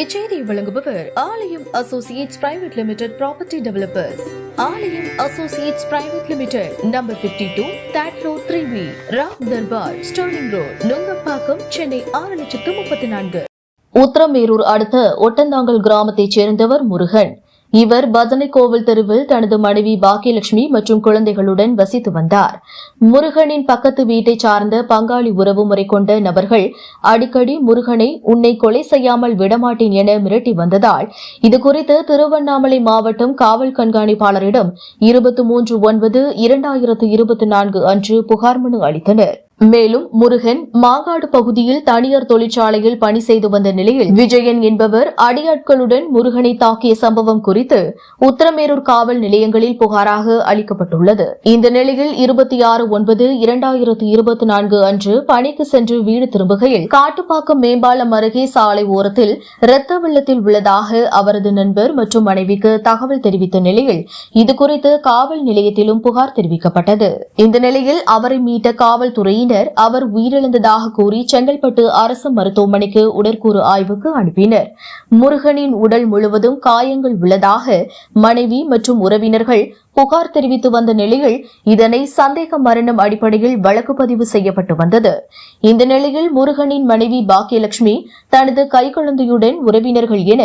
இச்செய்தி வழங்குபவர் Aalayam associates private limited property developers. Aalayam associates private limited number 52 two that road three B Ram Darbar Sterling road Nungambakkam Chennai ஆறு லட்சத்து முப்பத்தி நான்கு. உத்தரமேரூர் அடுத்த ஒட்டந்தாங்கல் கிராமத்தைச் சேர்ந்தவர் முருகன். இவர் பஜனை கோவில் தெருவில் தனது மனைவி பாக்கியலட்சுமி மற்றும் குழந்தைகளுடன் வசித்து வந்தார். முருகனின் பக்கத்து வீட்டை சார்ந்த பங்காளி உறவு முறை கொண்ட நபர்கள் அடிக்கடி முருகனை உன்னை கொலை செய்யாமல் விடமாட்டேன் என மிரட்டி வந்ததால் இதுகுறித்து திருவண்ணாமலை மாவட்டம் காவல் கண்காணிப்பாளரிடம் இருபத்தி மூன்று ஒன்பது இரண்டாயிரத்து இருபத்தி நான்கு அன்று புகார் மனு அளித்தனர். மேலும் முருகன் மாங்காடு பகுதியில் தனியார் தொழிற்சாலையில் பணி செய்து வந்த நிலையில் விஜயன் என்பவர் அடியாட்களுடன் முருகனை தாக்கிய சம்பவம் குறித்து உத்தரமேரூர் காவல் நிலையங்களில் புகாராக அளிக்கப்பட்டுள்ளது. இந்த நிலையில் இருபத்தி ஆறு ஒன்பது இரண்டாயிரத்து இருபத்தி நான்கு அன்று பணிக்கு சென்று வீடு திரும்புகையில் காட்டுப்பாக்கம் மேம்பாலம் அருகே சாலை ஓரத்தில் இரத்த வெள்ளத்தில் உள்ளதாக அவரது நண்பர் மற்றும் மனைவிக்கு தகவல் தெரிவித்த நிலையில் இதுகுறித்து காவல் நிலையத்திலும் புகார் தெரிவிக்கப்பட்டது. இந்த நிலையில் அவரை மீட்ட காவல்துறையினர் அவர் உயிரிழந்ததாக கூறி செங்கல்பட்டு அரசு மருத்துவமனைக்கு உடற்கூறு ஆய்வுக்கு அனுப்பினர். முருகனின் உடல் முழுவதும் காயங்கள் உள்ளதாக மனைவி மற்றும் உறவினர்கள் புகார் தெரிவித்து வந்த நிலையில் இதனை சந்தேக மரணம் அடிப்படையில் வழக்கு பதிவு செய்யப்பட்டு வந்தது. இந்த நிலையில் முருகனின் மனைவி பாக்கியலட்சுமி தனது கைக்குழந்தையுடன் உறவினர்கள் என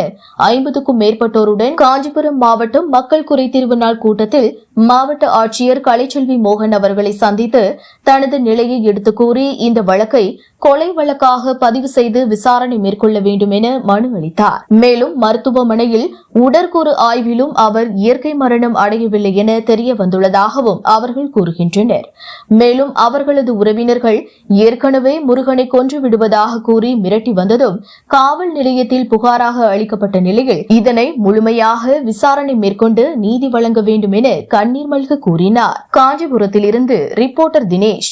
ஐம்பதுக்கும் மேற்பட்டோருடன் காஞ்சிபுரம் மாவட்டம் மக்கள் குறைதீர்வு நாள் கூட்டத்தில் மாவட்ட ஆட்சியர் கலைச்செல்வி மோகன் அவர்களை சந்தித்து தனது நிலையை எடுத்துக் கூறி இந்த வழக்கை கொலை வழக்காக பதிவு செய்து விசாரணை மேற்கொள்ள வேண்டும் என மனு அளித்தார். மேலும் மருத்துவமனையில் உடற்கூறு ஆய்விலும் அவர் இயற்கை மரணம் அடையவில்லை என தெரிய வந்துள்ளதாகவும் அவர்கள் கூறுகின்றனர். மேலும் அவர்களது உறவினர்கள் ஏற்கனவே முருகனை கொன்று விடுவதாக கூறி மிரட்டி வந்ததும் காவல் நிலையத்தில் புகாராக அளிக்கப்பட்ட நிலையில் இதனை முழுமையாக விசாரணை மேற்கொண்டு நீதி வழங்க வேண்டும் என கண்ணீர் மல்க கூறினார். காஞ்சிபுரத்திலிருந்து ரிப்போர்ட்டர் தினேஷ்